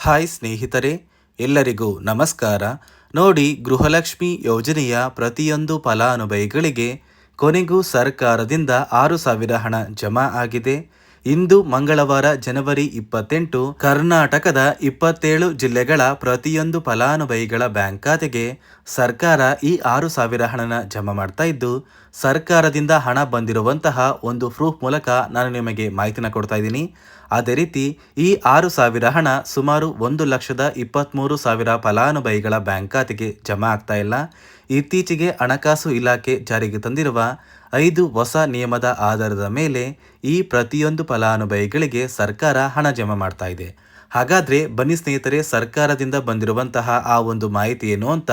Hi ಸ್ನೇಹಿತರೆ, ಎಲ್ಲರಿಗೂ ನಮಸ್ಕಾರ. ನೋಡಿ, ಗೃಹಲಕ್ಷ್ಮಿ ಯೋಜನೆಯ ಪ್ರತಿಯೊಂದು ಫಲಾನುಭವಿಗಳಿಗೆ ಕೊನೆಗೂ ಸರ್ಕಾರದಿಂದ ಆರು ಸಾವಿರ ಹಣ ಜಮಾ ಆಗಿದೆ. ಇಂದು ಮಂಗಳವಾರ ಜನವರಿ ಇಪ್ಪತ್ತೆಂಟು, ಕರ್ನಾಟಕದ ಇಪ್ಪತ್ತೇಳು ಜಿಲ್ಲೆಗಳ ಪ್ರತಿಯೊಂದು ಫಲಾನುಭವಿಗಳ ಬ್ಯಾಂಕ್ ಖಾತೆಗೆ ಸರ್ಕಾರ ಈ ಆರು ಸಾವಿರ ಹಣನ ಜಮಾ ಮಾಡ್ತಾ ಇದ್ದು, ಸರ್ಕಾರದಿಂದ ಹಣ ಬಂದಿರುವಂತಹ ಒಂದು ಪ್ರೂಫ್ ಮೂಲಕ ನಾನು ನಿಮಗೆ ಮಾಹಿತಿನ ಕೊಡ್ತಾ ಇದ್ದೀನಿ. ಅದೇ ರೀತಿ, ಈ ಆರು ಸಾವಿರ ಹಣ ಸುಮಾರು ಒಂದು ಲಕ್ಷದ ಇಪ್ಪತ್ತ್ಮೂರು ಸಾವಿರ ಫಲಾನುಭವಿಗಳ ಬ್ಯಾಂಕ್ ಖಾತೆಗೆ ಜಮಾ ಆಗ್ತಾ ಇಲ್ಲ. ಇತ್ತೀಚೆಗೆ ಹಣಕಾಸು ಇಲಾಖೆ ಜಾರಿಗೆ ತಂದಿರುವ ಐದು ಹೊಸ ನಿಯಮದ ಆಧಾರದ ಮೇಲೆ ಈ ಪ್ರತಿಯೊಂದು ಫಲಾನುಭವಿಗಳಿಗೆ ಸರ್ಕಾರ ಹಣ ಜಮಾ ಮಾಡ್ತಾ ಇದೆ. ಹಾಗಾದರೆ ಬನ್ನಿ ಸ್ನೇಹಿತರೆ, ಸರ್ಕಾರದಿಂದ ಬಂದಿರುವಂತಹ ಆ ಒಂದು ಮಾಹಿತಿ ಏನು ಅಂತ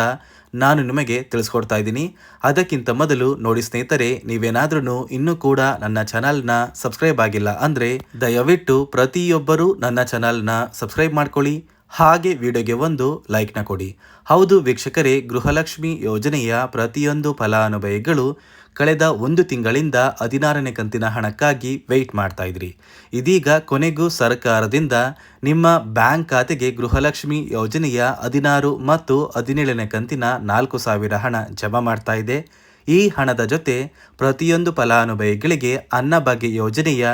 ನಾನು ನಿಮಗೆ ತಿಳಿಸ್ಕೊಡ್ತಾ ಇದ್ದೀನಿ. ಅದಕ್ಕಿಂತ ಮೊದಲು ನೋಡಿ ಸ್ನೇಹಿತರೆ ನೀವೇನಾದ್ರೂ ಇನ್ನೂ ಕೂಡ ನನ್ನ ಚಾನಲ್ನ ಸಬ್ಸ್ಕ್ರೈಬ್ ಆಗಿಲ್ಲ ಅಂದರೆ ದಯವಿಟ್ಟು ಪ್ರತಿಯೊಬ್ಬರೂ ನನ್ನ ಚಾನಲ್ನ ಸಬ್ಸ್ಕ್ರೈಬ್ ಮಾಡ್ಕೊಳ್ಳಿ. ಹಾಗೆ ವಿಡಿಯೋಗೆ ಒಂದು ಲೈಕ್ನ ಕೊಡಿ. ಹೌದು ವೀಕ್ಷಕರೇ, ಗೃಹಲಕ್ಷ್ಮಿ ಯೋಜನೆಯ ಪ್ರತಿಯೊಂದು ಫಲಾನುಭವಿಗಳು ಕಳೆದ ಒಂದು ತಿಂಗಳಿಂದ ಹದಿನಾರನೇ ಕಂತಿನ ಹಣಕ್ಕಾಗಿ ವೆಯ್ಟ್ ಮಾಡ್ತಾ ಇದ್ರಿ. ಇದೀಗ ಕೊನೆಗೂ ಸರ್ಕಾರದಿಂದ ನಿಮ್ಮ ಬ್ಯಾಂಕ್ ಖಾತೆಗೆ ಗೃಹಲಕ್ಷ್ಮಿ ಯೋಜನೆಯ ಹದಿನಾರು ಮತ್ತು ಹದಿನೇಳನೇ ಕಂತಿನ ನಾಲ್ಕು ಸಾವಿರ ಹಣ ಜಮಾ ಮಾಡ್ತಾ ಇದೆ. ಈ ಹಣದ ಜೊತೆ ಪ್ರತಿಯೊಂದು ಫಲಾನುಭವಿಗಳಿಗೆ ಅನ್ನಭಾಗ್ಯ ಯೋಜನೆಯ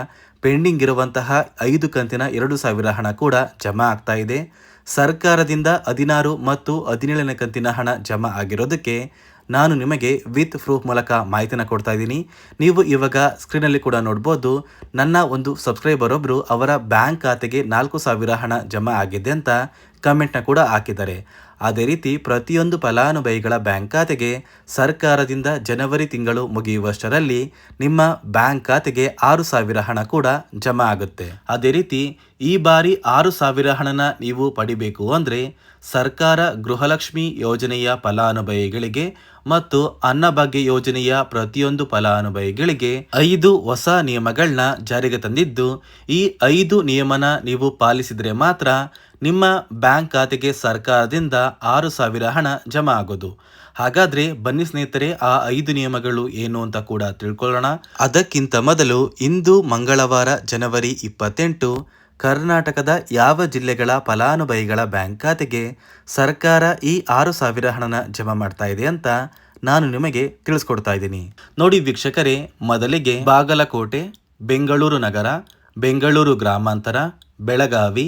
ಪೆಂಡಿಂಗ್ ಇರುವಂತಹ ಐದು ಕಂತಿನ ಎರಡು ಸಾವಿರ ಹಣ ಕೂಡ ಜಮಾ ಆಗ್ತಾ ಇದೆ. ಸರ್ಕಾರದಿಂದ ಹದಿನಾರು ಮತ್ತು ಹದಿನೇಳನೇ ಕಂತಿನ ಹಣ ಜಮಾ ಆಗಿರೋದಕ್ಕೆ ನಾನು ನಿಮಗೆ ವಿತ್ ಪ್ರೂಫ್ ಮೂಲಕ ಮಾಹಿತಿನ ಕೊಡ್ತಾ ಇದ್ದೀನಿ. ನೀವು ಇವಾಗ ಸ್ಕ್ರೀನಲ್ಲಿ ಕೂಡ ನೋಡ್ಬೋದು, ನನ್ನ ಒಂದು ಸಬ್ಸ್ಕ್ರೈಬರ್ ಒಬ್ಬರು ಅವರ ಬ್ಯಾಂಕ್ ಖಾತೆಗೆ ನಾಲ್ಕು ಸಾವಿರ ಹಣ ಜಮಾ ಆಗಿದೆ ಅಂತ ಕಮೆಂಟ್ನ ಕೂಡ ಹಾಕಿದ್ದಾರೆ. ಅದೇ ರೀತಿ ಪ್ರತಿಯೊಂದು ಫಲಾನುಭವಿಗಳ ಬ್ಯಾಂಕ್ ಖಾತೆಗೆ ಸರ್ಕಾರದಿಂದ ಜನವರಿ ತಿಂಗಳು ಮುಗಿಯುವಷ್ಟರಲ್ಲಿ ನಿಮ್ಮ ಬ್ಯಾಂಕ್ ಖಾತೆಗೆ ಆರು ಸಾವಿರ ಹಣ ಕೂಡ ಜಮಾ ಆಗುತ್ತೆ. ಅದೇ ರೀತಿ ಈ ಬಾರಿ ಆರು ಸಾವಿರ ಹಣನ ನೀವು ಪಡಿಬೇಕು ಅಂದರೆ ಸರ್ಕಾರ ಗೃಹಲಕ್ಷ್ಮಿ ಯೋಜನೆಯ ಫಲಾನುಭವಿಗಳಿಗೆ ಮತ್ತು ಅನ್ನಭಾಗ್ಯ ಯೋಜನೆಯ ಪ್ರತಿಯೊಂದು ಫಲಾನುಭವಿಗಳಿಗೆ ಐದು ಹೊಸ ನಿಯಮಗಳನ್ನ ಜಾರಿಗೆ ತಂದಿದ್ದು ಈ ಐದು ನಿಯಮನ ನೀವು ಪಾಲಿಸಿದರೆ ಮಾತ್ರ ನಿಮ್ಮ ಬ್ಯಾಂಕ್ ಖಾತೆಗೆ ಸರ್ಕಾರದಿಂದ ಆರು ಸಾವಿರ ಹಣ ಜಮಾ ಆಗೋದು. ಹಾಗಾದ್ರೆ ಬನ್ನಿ ಸ್ನೇಹಿತರೆ, ಆ ಐದು ನಿಯಮಗಳು ಏನು ಅಂತ ಕೂಡ ತಿಳ್ಕೊಳ್ಳೋಣ. ಅದಕ್ಕಿಂತ ಮೊದಲು ಇಂದು ಮಂಗಳವಾರ ಜನವರಿ ಇಪ್ಪತ್ತೆಂಟು, ಕರ್ನಾಟಕದ ಯಾವ ಜಿಲ್ಲೆಗಳ ಫಲಾನುಭವಿಗಳ ಬ್ಯಾಂಕ್ ಖಾತೆಗೆ ಸರ್ಕಾರ ಈ ಆರು ಸಾವಿರ ಹಣನ ಜಮಾ ಮಾಡ್ತಾ ಇದೆ ಅಂತ ನಾನು ನಿಮಗೆ ತಿಳಿಸ್ಕೊಡ್ತಾ ಇದ್ದೀನಿ. ನೋಡಿ ವೀಕ್ಷಕರೇ, ಮೊದಲಿಗೆ ಬಾಗಲಕೋಟೆ, ಬೆಂಗಳೂರು ನಗರ, ಬೆಂಗಳೂರು ಗ್ರಾಮಾಂತರ, ಬೆಳಗಾವಿ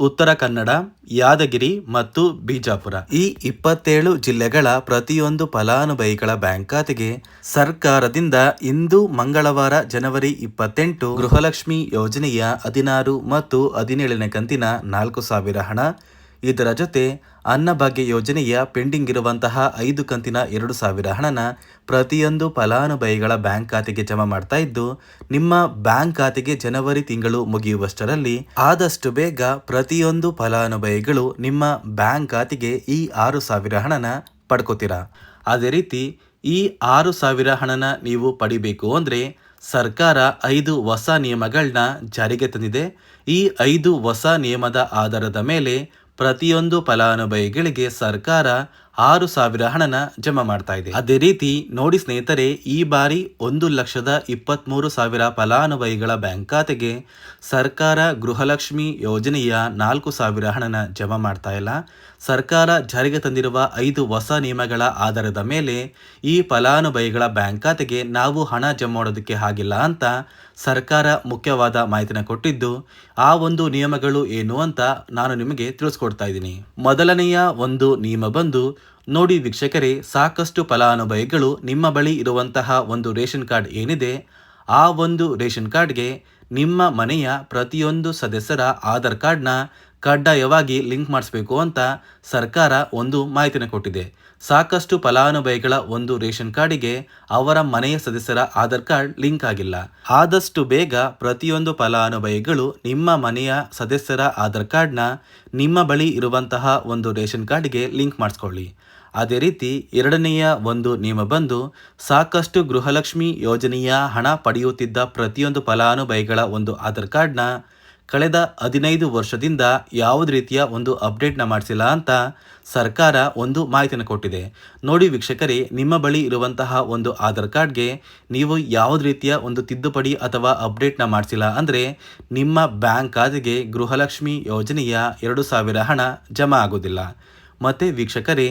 ಉತ್ತರ ಕನ್ನಡ, ಯಾದಗಿರಿ ಮತ್ತು ಬಿಜಾಪುರ. ಈ ಇಪ್ಪತ್ತೇಳು ಜಿಲ್ಲೆಗಳ ಪ್ರತಿಯೊಂದು ಫಲಾನುಭವಿಗಳ ಬ್ಯಾಂಕ್ ಖಾತೆಗೆ ಸರ್ಕಾರದಿಂದ ಇಂದು ಮಂಗಳವಾರ ಜನವರಿ ಇಪ್ಪತ್ತೆಂಟು ಗೃಹಲಕ್ಷ್ಮಿ ಯೋಜನೆಯ ಹದಿನಾರು ಮತ್ತು ಹದಿನೇಳನೇ ಕಂತಿನ ನಾಲ್ಕು ಸಾವಿರ ಹಣ ಇದರ ಜೊತೆ ಅನ್ನಭಾಗ್ಯ ಯೋಜನೆಯ ಪೆಂಡಿಂಗ್ ಇರುವಂತಹ ಐದು ಕಂತಿನ ಎರಡು ಸಾವಿರ ಹಣನ ಪ್ರತಿಯೊಂದು ಫಲಾನುಭವಿಗಳ ಬ್ಯಾಂಕ್ ಖಾತೆಗೆ ಜಮಾ ಮಾಡ್ತಾ ಇದ್ದು, ನಿಮ್ಮ ಬ್ಯಾಂಕ್ ಖಾತೆಗೆ ಜನವರಿ ತಿಂಗಳು ಮುಗಿಯುವಷ್ಟರಲ್ಲಿ ಆದಷ್ಟು ಬೇಗ ಪ್ರತಿಯೊಂದು ಫಲಾನುಭವಿಗಳು ನಿಮ್ಮ ಬ್ಯಾಂಕ್ ಖಾತೆಗೆ ಈ ಆರು ಸಾವಿರ ಹಣನ ಪಡ್ಕೋತೀರಾ? ಅದೇ ರೀತಿ, ಈ ಆರು ಸಾವಿರ ಹಣನ ನೀವು ಪಡಿಬೇಕು ಅಂದರೆ ಸರ್ಕಾರ ಐದು ಹೊಸ ನಿಯಮಗಳನ್ನ ಜಾರಿಗೆ ತಂದಿದೆ. ಈ ಐದು ಹೊಸ ನಿಯಮದ ಆಧಾರದ ಮೇಲೆ ಪ್ರತಿಯೊಂದು ಫಲಾನುಭವಿಗಳಿಗೆ ಸರ್ಕಾರ ಆರು ಸಾವಿರ ಹಣನ ಜಮಾ ಮಾಡ್ತಾ ಇದೆ. ಅದೇ ರೀತಿ, ನೋಡಿ ಸ್ನೇಹಿತರೆ, ಈ ಬಾರಿ ಒಂದು ಲಕ್ಷದ ಇಪ್ಪತ್ತ್ಮೂರು ಸಾವಿರ ಫಲಾನುಭವಿಗಳ ಬ್ಯಾಂಕ್ ಖಾತೆಗೆ ಸರ್ಕಾರ ಗೃಹಲಕ್ಷ್ಮಿ ಯೋಜನೆಯ ನಾಲ್ಕು ಸಾವಿರ ಹಣನ ಜಮಾ ಮಾಡ್ತಾ ಇಲ್ಲ. ಸರ್ಕಾರ ಜಾರಿಗೆ ತಂದಿರುವ ಐದು ಹೊಸ ನಿಯಮಗಳ ಆಧಾರದ ಮೇಲೆ ಈ ಫಲಾನುಭವಿಗಳ ಬ್ಯಾಂಕ್ ಖಾತೆಗೆ ನಾವು ಹಣ ಜಮಾ ಮಾಡೋದಕ್ಕೆ ಆಗಿಲ್ಲ ಅಂತ ಸರ್ಕಾರ ಮುಖ್ಯವಾದ ಮಾಹಿತಿನ ಕೊಟ್ಟಿದ್ದು, ಆ ಒಂದು ನಿಯಮಗಳು ಏನು ಅಂತ ನಾನು ನಿಮಗೆ ತಿಳಿಸ್ಕೊಡ್ತಾ ಇದ್ದೀನಿ. ಮೊದಲನೆಯ ಒಂದು ನಿಯಮ ಬಂದು ನೋಡಿ ವೀಕ್ಷಕರೇ, ಸಾಕಷ್ಟು ಫಲಾನುಭವಿಗಳು ನಿಮ್ಮ ಬಳಿ ಇರುವಂತಹ ಒಂದು ರೇಷನ್ ಕಾರ್ಡ್ ಏನಿದೆ, ಆ ಒಂದು ರೇಷನ್ ಕಾರ್ಡ್ಗೆ ನಿಮ್ಮ ಮನೆಯ ಪ್ರತಿಯೊಂದು ಸದಸ್ಯರ ಆಧಾರ್ ಕಾರ್ಡ್ನ ಕಡ್ಡಾಯವಾಗಿ ಲಿಂಕ್ ಮಾಡಿಸಬೇಕು ಅಂತ ಸರ್ಕಾರ ಒಂದು ಮಾಹಿತಿನ ಕೊಟ್ಟಿದೆ. ಸಾಕಷ್ಟು ಫಲಾನುಭವಿಗಳ ಒಂದು ರೇಷನ್ ಕಾರ್ಡಿಗೆ ಅವರ ಮನೆಯ ಸದಸ್ಯರ ಆಧಾರ್ ಕಾರ್ಡ್ ಲಿಂಕ್ ಆಗಿಲ್ಲ. ಆದಷ್ಟು ಬೇಗ ಪ್ರತಿಯೊಂದು ಫಲಾನುಭವಿಗಳು ನಿಮ್ಮ ಮನೆಯ ಸದಸ್ಯರ ಆಧಾರ್ ಕಾರ್ಡ್ನ ನಿಮ್ಮ ಬಳಿ ಇರುವಂತಹ ಒಂದು ರೇಷನ್ ಕಾರ್ಡ್ಗೆ ಲಿಂಕ್ ಮಾಡಿಸ್ಕೊಳ್ಳಿ. ಅದೇ ರೀತಿ ಎರಡನೆಯ ಒಂದು ನಿಯಮ ಬಂದು ಸಾಕಷ್ಟು ಗೃಹಲಕ್ಷ್ಮಿ ಯೋಜನೆಯ ಹಣ ಪಡೆಯುತ್ತಿದ್ದ ಪ್ರತಿಯೊಂದು ಫಲಾನುಭವಿಗಳ ಒಂದು ಆಧಾರ್ ಕಾರ್ಡ್ನ ಕಳೆದ ಹದಿನೈದು ವರ್ಷದಿಂದ ಯಾವುದೇ ರೀತಿಯ ಒಂದು ಅಪ್ಡೇಟ್ನ ಮಾಡಿಸಿಲ್ಲ ಅಂತ ಸರ್ಕಾರ ಒಂದು ಮಾಹಿತಿಯನ್ನು ಕೊಟ್ಟಿದೆ. ನೋಡಿ ವೀಕ್ಷಕರೇ, ನಿಮ್ಮ ಬಳಿ ಇರುವಂತಹ ಒಂದು ಆಧಾರ್ ಕಾರ್ಡ್ಗೆ ನೀವು ಯಾವುದೇ ರೀತಿಯ ಒಂದು ತಿದ್ದುಪಡಿ ಅಥವಾ ಅಪ್ಡೇಟ್ನ ಮಾಡಿಸಿಲ್ಲ ಅಂದರೆ ನಿಮ್ಮ ಬ್ಯಾಂಕ್ ಖಾತೆಗೆ ಗೃಹಲಕ್ಷ್ಮಿ ಯೋಜನೆಯ ಎರಡು ಸಾವಿರ ಹಣ ಜಮಾ ಆಗೋದಿಲ್ಲ. ಮತ್ತು ವೀಕ್ಷಕರೇ,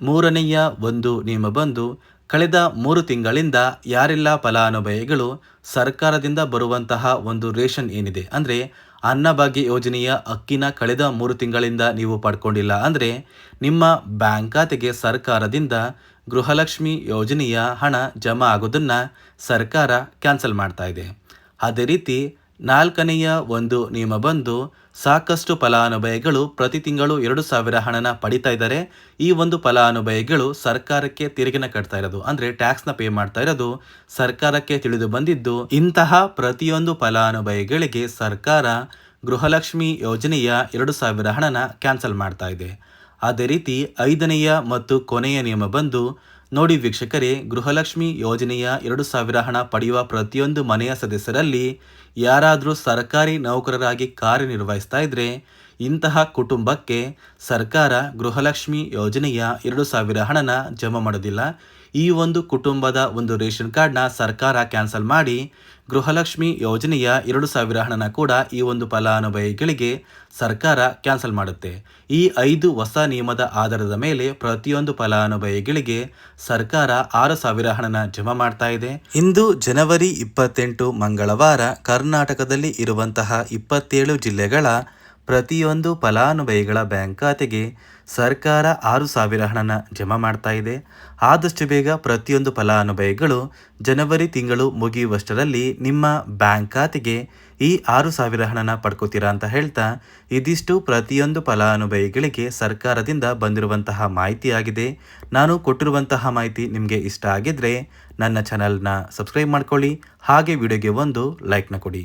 ಮೂರನೆಯ ಒಂದು ನಿಯಮ ಬಂದು ಕಳೆದ ಮೂರು ತಿಂಗಳಿಂದ ಯಾರೆಲ್ಲ ಫಲಾನುಭವಿಗಳು ಸರ್ಕಾರದಿಂದ ಬರುವಂತಹ ಒಂದು ರೇಷನ್ ಏನಿದೆ ಅಂದರೆ ಅನ್ನಭಾಗ್ಯ ಯೋಜನೆಯ ಅಕ್ಕಿನ ಕಳೆದ ಮೂರು ತಿಂಗಳಿಂದ ನೀವು ಪಡ್ಕೊಂಡಿಲ್ಲ ಅಂದರೆ ನಿಮ್ಮ ಬ್ಯಾಂಕ್ ಖಾತೆಗೆ ಸರ್ಕಾರದಿಂದ ಗೃಹಲಕ್ಷ್ಮಿ ಯೋಜನೆಯ ಹಣ ಜಮಾ ಆಗೋದನ್ನು ಸರ್ಕಾರ ಕ್ಯಾನ್ಸಲ್ ಮಾಡ್ತಾ ಇದೆ. ಅದೇ ರೀತಿ ನಾಲ್ಕನೆಯ ಒಂದು ನಿಯಮ ಬಂದು ಸಾಕಷ್ಟು ಫಲಾನುಭವಿಗಳು ಪ್ರತಿ ತಿಂಗಳು ಎರಡು ಸಾವಿರ ಹಣನ ಪಡಿತಾ ಇದ್ದಾರೆ. ಈ ಒಂದು ಫಲಾನುಭವಿಗಳು ಸರ್ಕಾರಕ್ಕೆ ತೆರಿಗೆನ ಕಟ್ತಾ ಇರೋದು, ಅಂದರೆ ಟ್ಯಾಕ್ಸ್ನ ಪೇ ಮಾಡ್ತಾ ಇರೋದು, ಸರ್ಕಾರಕ್ಕೆ ತಿಳಿದು ಬಂದಿದ್ದು ಇಂತಹ ಪ್ರತಿಯೊಂದು ಫಲಾನುಭವಿಗಳಿಗೆ ಸರ್ಕಾರ ಗೃಹಲಕ್ಷ್ಮಿ ಯೋಜನೆಯ ಎರಡು ಸಾವಿರ ಹಣನ ಕ್ಯಾನ್ಸಲ್ ಮಾಡ್ತಾ ಇದೆ. ಅದೇ ರೀತಿ ಐದನೆಯ ಮತ್ತು ಕೊನೆಯ ನಿಯಮ ಬಂದು ನೋಡಿ ವೀಕ್ಷಕರೇ, ಗೃಹಲಕ್ಷ್ಮಿ ಯೋಜನೆಯ ಎರಡು ಸಾವಿರ ಹಣ ಪಡೆಯುವ ಪ್ರತಿಯೊಂದು ಮನೆಯ ಸದಸ್ಯರಲ್ಲಿ ಯಾರಾದರೂ ಸರ್ಕಾರಿ ನೌಕರರಾಗಿ ಕಾರ್ಯನಿರ್ವಹಿಸ್ತಾ ಇದ್ರೆ, ಇಂತಹ ಕುಟುಂಬಕ್ಕೆ ಸರ್ಕಾರ ಗೃಹಲಕ್ಷ್ಮಿ ಯೋಜನೆಯ ಎರಡು ಸಾವಿರ ಹಣನ ಜಮಾ ಮಾಡೋದಿಲ್ಲ. ಈ ಒಂದು ಕುಟುಂಬದ ಒಂದು ರೇಷನ್ ಕಾರ್ಡ್ನ ಸರ್ಕಾರ ಕ್ಯಾನ್ಸಲ್ ಮಾಡಿ ಗೃಹಲಕ್ಷ್ಮಿ ಯೋಜನೆಯ ಎರಡು ಸಾವಿರ ಹಣನ ಕೂಡ ಈ ಒಂದು ಫಲಾನುಭವಿಗಳಿಗೆ ಸರ್ಕಾರ ಕ್ಯಾನ್ಸಲ್ ಮಾಡುತ್ತೆ. ಈ ಐದು ಹೊಸ ನಿಯಮದ ಆಧಾರದ ಮೇಲೆ ಪ್ರತಿಯೊಂದು ಫಲಾನುಭವಿಗಳಿಗೆ ಸರ್ಕಾರ ಆರು ಸಾವಿರ ಹಣನ ಜಮಾ ಮಾಡ್ತಾ ಇದೆ. ಇಂದು ಜನವರಿ ಇಪ್ಪತ್ತೆಂಟು ಮಂಗಳವಾರ ಕರ್ನಾಟಕದಲ್ಲಿ ಇರುವಂತಹ ಇಪ್ಪತ್ತೇಳು ಜಿಲ್ಲೆಗಳ ಪ್ರತಿಯೊಂದು ಫಲಾನುಭವಿಗಳ ಬ್ಯಾಂಕ್ ಖಾತೆಗೆ ಸರ್ಕಾರ ಆರು ಸಾವಿರ ಹಣನ ಜಮಾ ಮಾಡ್ತಾ ಇದೆ. ಆದಷ್ಟು ಬೇಗ ಪ್ರತಿಯೊಂದು ಫಲಾನುಭವಿಗಳು ಜನವರಿ ತಿಂಗಳು ಮುಗಿಯುವಷ್ಟರಲ್ಲಿ ನಿಮ್ಮ ಬ್ಯಾಂಕ್ ಖಾತೆಗೆ ಈ ಆರು ಸಾವಿರ ಹಣನ ಪಡ್ಕೋತೀರಾ ಅಂತ ಹೇಳ್ತಾ ಇದಿಷ್ಟು ಪ್ರತಿಯೊಂದು ಫಲಾನುಭವಿಗಳಿಗೆ ಸರ್ಕಾರದಿಂದ ಬಂದಿರುವಂತಹ ಮಾಹಿತಿಯಾಗಿದೆ. ನಾನು ಕೊಟ್ಟಿರುವಂತಹ ಮಾಹಿತಿ ನಿಮಗೆ ಇಷ್ಟ ಆಗಿದ್ರೆ ನನ್ನ ಚಾನಲ್ನ ಸಬ್ಸ್ಕ್ರೈಬ್ ಮಾಡ್ಕೊಳ್ಳಿ. ಹಾಗೆ ವಿಡಿಯೋಗೆ ಒಂದು ಲೈಕ್ನ ಕೊಡಿ.